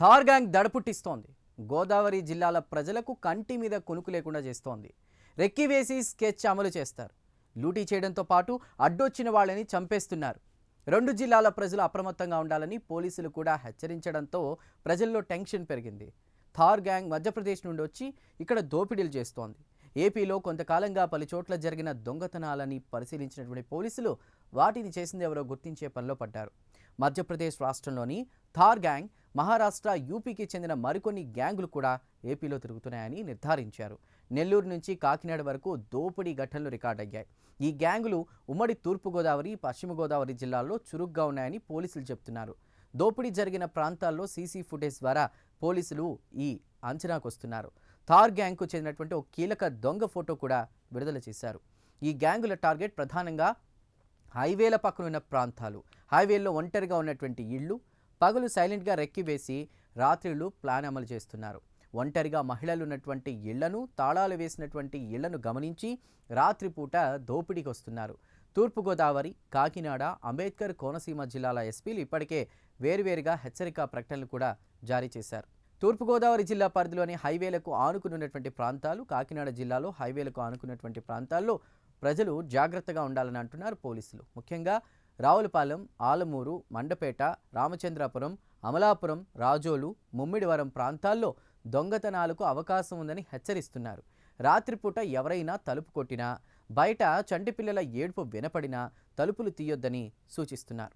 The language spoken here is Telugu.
థార్ గ్యాంగ్ దడపుట్టిస్తోంది. గోదావరి జిల్లాల ప్రజలకు కంటి మీద కొనుకు లేకుండా చేస్తోంది. రెక్కి వేసి స్కెచ్ అమలు చేస్తారు. లూటీ చేయడంతో పాటు అడ్డొచ్చిన వాళ్ళని చంపేస్తున్నారు. రెండు జిల్లాల ప్రజలు అప్రమత్తంగా ఉండాలని పోలీసులు కూడా హెచ్చరించడంతో ప్రజల్లో టెన్షన్ పెరిగింది. థార్ గ్యాంగ్ మధ్యప్రదేశ్ నుండి వచ్చి ఇక్కడ దోపిడీలు చేస్తోంది. ఏపీలో కొంతకాలంగా పలు చోట్ల జరిగిన దొంగతనాలని పరిశీలించినటువంటి పోలీసులు వాటిని చేసింది ఎవరో గుర్తించే పనిలో పడ్డారు. మధ్యప్రదేశ్ రాష్ట్రంలోని థార్ గ్యాంగ్ మహారాష్ట్ర యూపీకి చెందిన మరికొన్ని గ్యాంగులు కూడా ఏపీలో తిరుగుతున్నాయని నిర్ధారించారు. నెల్లూరు నుంచి కాకినాడ వరకు దోపిడీ ఘటనలు రికార్డయ్యాయి. ఈ గ్యాంగులు ఉమ్మడి తూర్పుగోదావరి పశ్చిమ గోదావరి జిల్లాల్లో చురుగ్గా ఉన్నాయని పోలీసులు చెబుతున్నారు దోపిడీ జరిగిన ప్రాంతాల్లో సీసీ ఫుటేజ్ ద్వారా పోలీసులు ఈ అంచనాకు వస్తున్నారు. థార్ గ్యాంగ్కు చెందినటువంటి ఒక కీలక దొంగ ఫోటో కూడా విడుదల చేశారు. ఈ గ్యాంగుల టార్గెట్ ప్రధానంగా హైవేల పక్కన ఉన్న ప్రాంతాలు హైవేల్లో ఒంటరిగా ఉన్నటువంటి ఇళ్ళు పగలు సైలెంట్గా రెక్కివేసి రాత్రిళ్ళు ప్లాన్ అమలు చేస్తున్నారు. ఒంటరిగా మహిళలు ఉన్నటువంటి ఇళ్ళను తాళాలు వేసినటువంటి ఇళ్ళను గమనించి రాత్రిపూట దోపిడీకి వస్తున్నారు తూర్పుగోదావరి కాకినాడ అంబేద్కర్ కోనసీమ జిల్లాల ఎస్పీలు ఇప్పటికే వేరువేరుగా హెచ్చరిక ప్రకటనలు కూడా జారీ చేశారు. తూర్పుగోదావరి జిల్లా పరిధిలోని హైవేలకు ఆనుకున్నటువంటి ప్రాంతాలు కాకినాడ జిల్లాలో హైవేలకు ఆనుకున్నటువంటి ప్రాంతాల్లో ప్రజలు జాగ్రత్తగా ఉండాలని అంటున్నారు పోలీసులు. ముఖ్యంగా రావులపాలెం ఆలమూరు మండపేట రామచంద్రాపురం అమలాపురం రాజోలు ముమ్మిడివరం ప్రాంతాల్లో దొంగతనాలకు అవకాశం ఉందని హెచ్చరిస్తున్నారు. రాత్రిపూట ఎవరైనా తలుపు కొట్టినా బయట చంటిపిల్లల ఏడుపు వినపడినా తలుపులు తీయొద్దని సూచిస్తున్నారు.